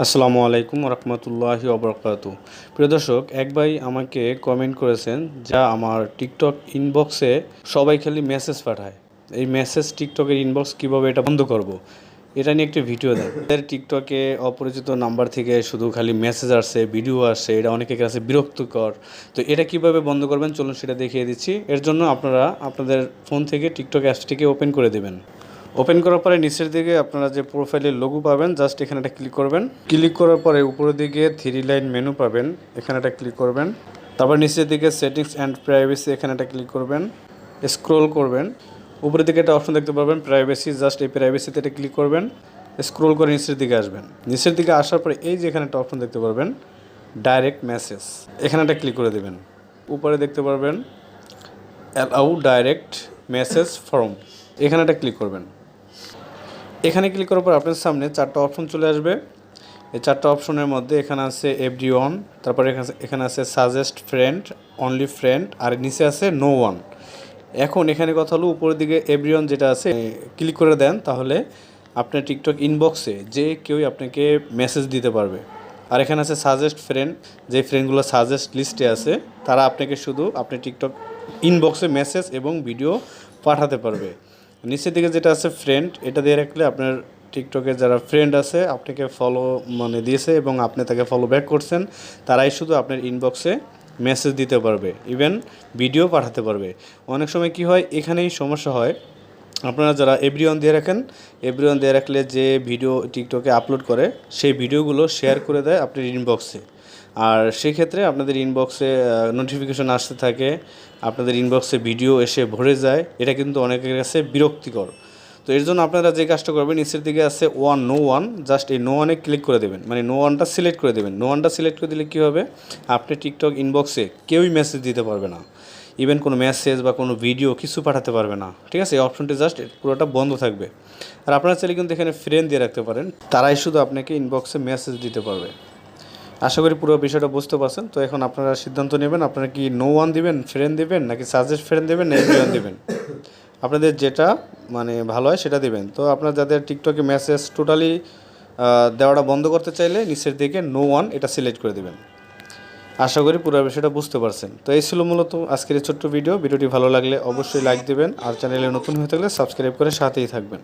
আসসালামু আলাইকুম রহমতুল্লাহি অবরকাতু প্রিয় দর্শক, এক ভাই আমাকে কমেন্ট করেছেন যা আমার টিকটক ইনবক্সে সবাই খালি মেসেজ পাঠায়। এই মেসেজ টিকটকের ইনবক্স কীভাবে এটা বন্ধ করব। এটা নিয়ে একটি ভিডিও দেয় এর টিকটকে অপরিচিত নাম্বার থেকে শুধু খালি মেসেজ আসছে ভিডিও আসছে এটা অনেকের কাছে বিরক্তকর। তো এটা কীভাবে বন্ধ করবেন? চলুন সেটা দেখিয়ে দিচ্ছি। এর জন্য আপনারা আপনাদের ফোন থেকে টিকটক অ্যাপসটিকে ওপেন করে দেবেন। ওপেন করার পরে নিচের দিকে আপনারা যে প্রোফাইলের লোগো পাবেন জাস্ট এখানে একটা ক্লিক করবেন। ক্লিক করার পরে উপরের দিকে থ্রি লাইন মেনু পাবেন, এখানে একটা ক্লিক করবেন। তারপর নিচের দিকে সেটিংস অ্যান্ড প্রাইভেসি এখানে একটা ক্লিক করবেন। স্ক্রোল করবেন। উপরের দিকে একটা অপশন দেখতে পাবেন প্রাইভেসি জাস্ট এই প্রাইভেসিতে একটা ক্লিক করবেন। স্ক্রোল করে নিচের দিকে আসবেন। নিচের দিকে আসার পরে এই যে এখানে একটা অপশন দেখতে পারবেন ডাইরেক্ট মেসেজ এখানে একটা ক্লিক করে দেবেন। উপরে দেখতে পারবেন অ্যালাউ ডাইরেক্ট মেসেজ ফর্ম এখানে একটা ক্লিক করবেন। এখানে ক্লিক করার পর আপনার সামনে চারটা অপশন চলে আসবে। এই চারটা অপশনের মধ্যে এখানে আছে এভরি ওয়ান তারপরে এখানে আছে সাজেস্ট ফ্রেন্ড অনলি ফ্রেন্ড আর নিচে আছে নো ওয়ান এখন এখানে কথা হলো উপরের দিকে এভরি ওয়ান যেটা আছে ক্লিক করে দেন, তাহলে আপনার টিকটক ইনবক্সে যে কেউই আপনাকে মেসেজ দিতে পারবে। আর এখানে আছে সাজেস্ট ফ্রেন্ড যে ফ্রেন্ডগুলো সাজেস্ট লিস্টে আছে, তারা আপনাকে শুধু আপনি টিকটক ইনবক্সে মেসেজ এবং ভিডিও পাঠাতে পারবে। নিচের দিকে যেটা আছে ফ্রেন্ড এটা দিয়ে রাখলে আপনার টিকটকে যারা ফ্রেন্ড আছে, আপনাকে ফলো মানে দিয়েছে এবং আপনি তাকে ফলো ব্যাক করছেন, তারাই শুধু আপনার ইনবক্সে মেসেজ দিতে পারবে ইভেন ভিডিও পাঠাতে পারবে। অনেক সময় কি হয়, এখানেই সমস্যা হয়। আপনারা যারা এভরিওয়ান দিয়ে রাখেন এভরিওয়ান দিয়ে রাখলে যে ভিডিও টিকটকে আপলোড করে, সেই ভিডিওগুলো শেয়ার করে দেয় আপনার ইনবক্সে আর সেক্ষেত্রে আপনাদের ইনবক্সে নোটিফিকেশন আসতে থাকে, আপনাদের ইনবক্সে ভিডিও এসে ভরে যায়, এটা কিন্তু অনেকের কাছে বিরক্তিকর। তো এর জন্য আপনারা যে কাজটা করবেন, নিচের দিকে আছে ওয়ান নো ওয়ান জাস্ট এই নো ওয়ানে ক্লিক করে দেবেন। মানে নো ওয়ানটা সিলেক্ট করে দেবেন। নো ওয়ানটা সিলেক্ট করে দিলে কী হবে? আপনি টিকটক ইনবক্সে কেউই মেসেজ দিতে পারবে না। ইভেন কোনো মেসেজ বা কোনো ভিডিও কিছু পাঠাতে পারবে না। ঠিক আছে? এই অপশনটি জাস্ট পুরোটা বন্ধ থাকবে। আর আপনারা চাইলে কিন্তু এখানে ফ্রেন্ড দিয়ে রাখতে পারেন। তারাই শুধু আপনাকে ইনবক্সে মেসেজ দিতে পারবে। আশা করি পুরো বিষয়টা বুঝতে পারছেন। তো এখন আপনারা সিদ্ধান্ত নেবেন, আপনারা কি নো ওয়ান দিবেন ফ্রেন্ড দিবেন, নাকি সাজেস্ট ফ্রেন্ড দেবেন না এভরিওয়ান দিবেন? আপনাদের যেটা মানে ভালো হয় সেটা দেবেন। তো আপনার যাদের টিকটকে মেসেজ টোটালি দেওয়াটা বন্ধ করতে চাইলে নিচের দিকে নো ওয়ান এটা সিলেক্ট করে দেবেন। আশা করি পুরো বিষয়টা বুঝতে পারছেন। তো এই ছিল মূলত আজকের এই ছোট্ট ভিডিও ভিডিওটি ভালো লাগলে অবশ্যই লাইক দেবেন। আর চ্যানেলে নতুন হয়ে থাকলে সাবস্ক্রাইব করে সাথেই থাকবেন।